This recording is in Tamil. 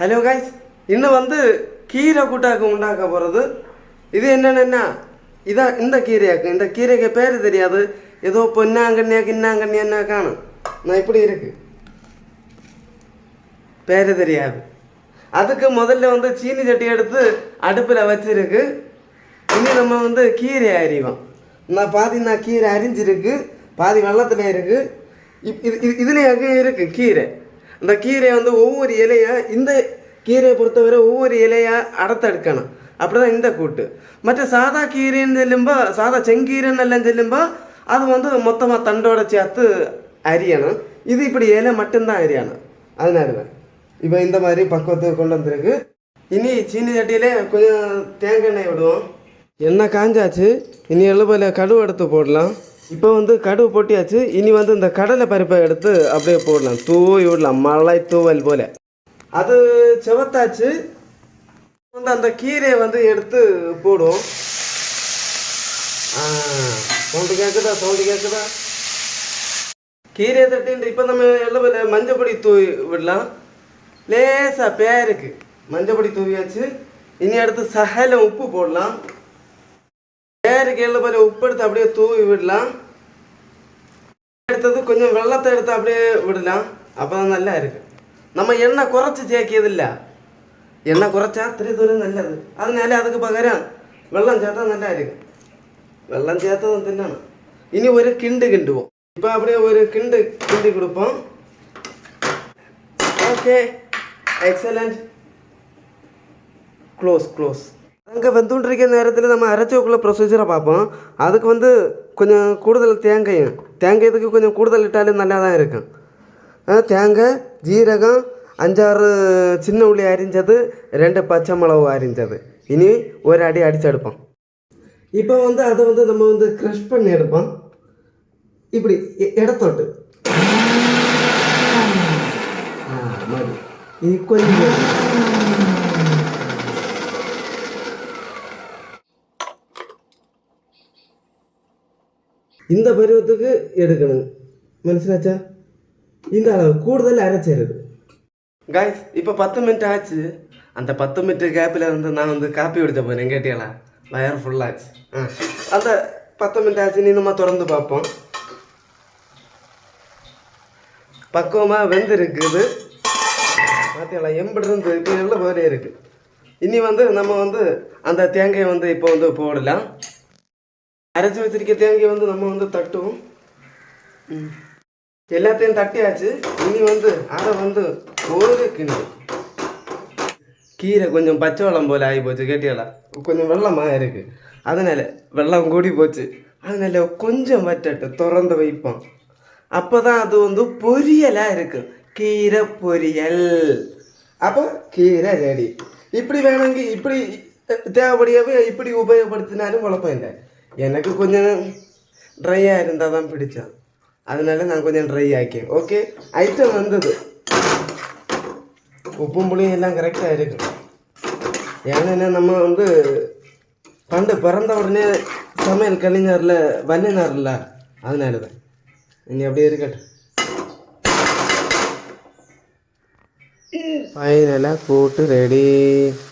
ஹலோ காய்ஸ் இன்னும் வந்து கீரை கூட்டாக்கு உண்டாக்க போகிறது இது என்னென்னா இதான் இந்த கீரையாக்கு. இந்த கீரைக்கு பேர் தெரியாது. ஏதோ பொன்னாங்கண்ணியா கின்னாங்கண்ணியா காணும். நான் இப்படி இருக்கு. பேர் தெரியாது. அதுக்கு முதல்ல வந்து சீனி சட்டி எடுத்து அடுப்பில் வச்சிருக்கு. இனி நம்ம வந்து கீரை அறிவோம் நான் பாதி நான் கீரை அரிஞ்சிருக்கு. பாதி வெள்ளத்துல இருக்குது இப் இது இது இதுலேயாக்கு இருக்குது கீரை. அந்த கீரையை வந்து ஒவ்வொரு இலையாக இந்த கீரையை பொறுத்தவரை ஒவ்வொரு இலையாக அடத்தெடுக்கணும் அப்படி தான் இந்த கூட்டு. மற்ற சாதா கீரைன்னு சொல்லுമ്പോൾ സാധാ ചെങ്കീരന്നെല്ലാം ചെല്ലുമ്പോൾ அது வந்து மொத்தமாக തണ്ടോടെ சேர்த்து அரியணும். இது இப்படி இலை மட்டும்தான் அரியணும். அதனால இப்போ இந்த மாதிரி பக்குவத்துக்கு கொண்டு வந்திருக்கு. இனி சீனி சட்டியிலே கொஞ்சம் தேங்காய் எண்ணெய் விடுவோம். எண்ணெய் காஞ்சாச்சு. இனி எழுபல கடுவு எடுத்து போடலாம். இப்போ வந்து கடுகு பொட்டியாச்சு. இனி வந்து இந்த கடலை பருப்பை எடுத்து அப்படியே போடலாம். தூவி விடலாம். மழை தூவல் போல. அது செவத்தாச்சு. வந்து அந்த கீரையை வந்து எடுத்து போடுவோம். சவுண்டு கேட்குதா சவுண்டு கேட்குதா கீரையை தட்டின்ட்டு இப்போ நம்ம எழுபல மஞ்சப்பொடி தூவி விடலாம். லேசாக பேருக்கு. மஞ்சப்பொடி தூவியாச்சு. இனி அடுத்து சகல உப்பு போடலாம். பேருக்கு எழுபல உப்பு எடுத்து அப்படியே தூவி விடலாம் எடுத்தது கொஞ்சம் வெள்ளத்தை எடுத்து அப்படியே விடலாம் அப்பதான் நல்லா இருக்கு நம்ம எண்ணெய் குறைச்சி சேர்க்கியதில்ல எண்ணெய் குறைச்சா திரு திரு நல்லது அதனால அதுக்கு பകരം வெள்ளம் சேர்த்தா நல்லா இருக்கு வெள்ளம் சேர்த்ததும் தின்னணும் இனி ஒரு கிண்டு கிண்டுவோம் இப்போ அப்படியே ஒரு கிண்டு கிண்டி கொடுப்போம் ஓகே எக்ஸலண்ட் க்ளோஸ் க்ளோஸ் அங்கே வெந்துன்றிருக்க நேரத்தில் நம்ம அரைச்சோக்குள்ள ப்ரொசீஜரை பார்ப்போம். அதுக்கு வந்து கொஞ்சம் கூடுதல் தேங்காயும் தேங்காயத்துக்கு கொஞ்சம் கூடுதல் இட்டாலும் நல்லா தான் இருக்கும் தேங்காய் ஜீரகம் அஞ்சாறு சின்ன உள்ளி அரிஞ்சது ரெண்டு பச்சை மிளகு அரிஞ்சது. இனி ஒரு அடி அடித்து எடுப்போம். இப்போ வந்து அதை வந்து நம்ம வந்து க்ரஷ் பண்ணி எடுப்போம். இப்படி இடத்தோட்டு ஆ, மதி. இது கொஞ்சம் இந்த பருவத்துக்கு எடுக்கணும். மனுஷனாச்சா? இந்த அளவு கூடுதல் அரைச்சிருது காய்ஸ் இப்போ பத்து மினிட் ஆச்சு. அந்த பத்து மினிட் கேப்பில் இருந்து நான் வந்து காப்பி குடிச்ச போகிறேன் கேட்டியாளா வயர் ஃபுல்லாச்சு அந்த பத்து மினிட் ஆச்சு இன்னுமா திறந்து பார்ப்போம். பக்குவமாக வெந்து இருக்குது பார்த்தீங்களா எம்பிட்டு இப்போ எவ்வளோ வேலையே இருக்குது இனி வந்து நம்ம வந்து அந்த தேங்காயை வந்து இப்போ வந்து போடலாம். அரைச்சி வச்சிருக்க தேங்காய் வந்து நம்ம வந்து தட்டுவோம். எல்லாத்தையும் தட்டியாச்சு. இனி வந்து அதை வந்து ஒரு கிண்டு கீரை கொஞ்சம் பச்சை வெள்ளம் போல ஆகி போச்சு கேட்டியலா கொஞ்சம் வெள்ளமாக இருக்கு. அதனால வெள்ளம் கூடி போச்சு. அதனால கொஞ்சம் வற்றட்டு திறந்து வைப்போம். அப்போ தான் அது வந்து பொரியலாக இருக்கும் கீரை பொரியல். அப்போ கீரை ரெடி இப்படி வேணுங்க இப்படி தேவைப்படியாவே இப்படி உபயோகப்படுத்தினாலும் குழப்பம் இல்லை. எனக்கு கொஞ்சம் ட்ரையாக இருந்தால் தான் பிடிச்சோம் அதனால நான் கொஞ்சம் ட்ரை ஆக்கேன். ஓகே ஐட்டம் வந்தது. உப்பும் புளியும் எல்லாம் கரெக்டாக இருக்கு. ஏன்னா நம்ம வந்து பண்டு பிறந்த உடனே சமையல் கலைஞரில் வல்லினார்ல அதனால தான் இனி அப்படியே இருக்கட்டும். ஃபைனலாக கூட்டு ரெடி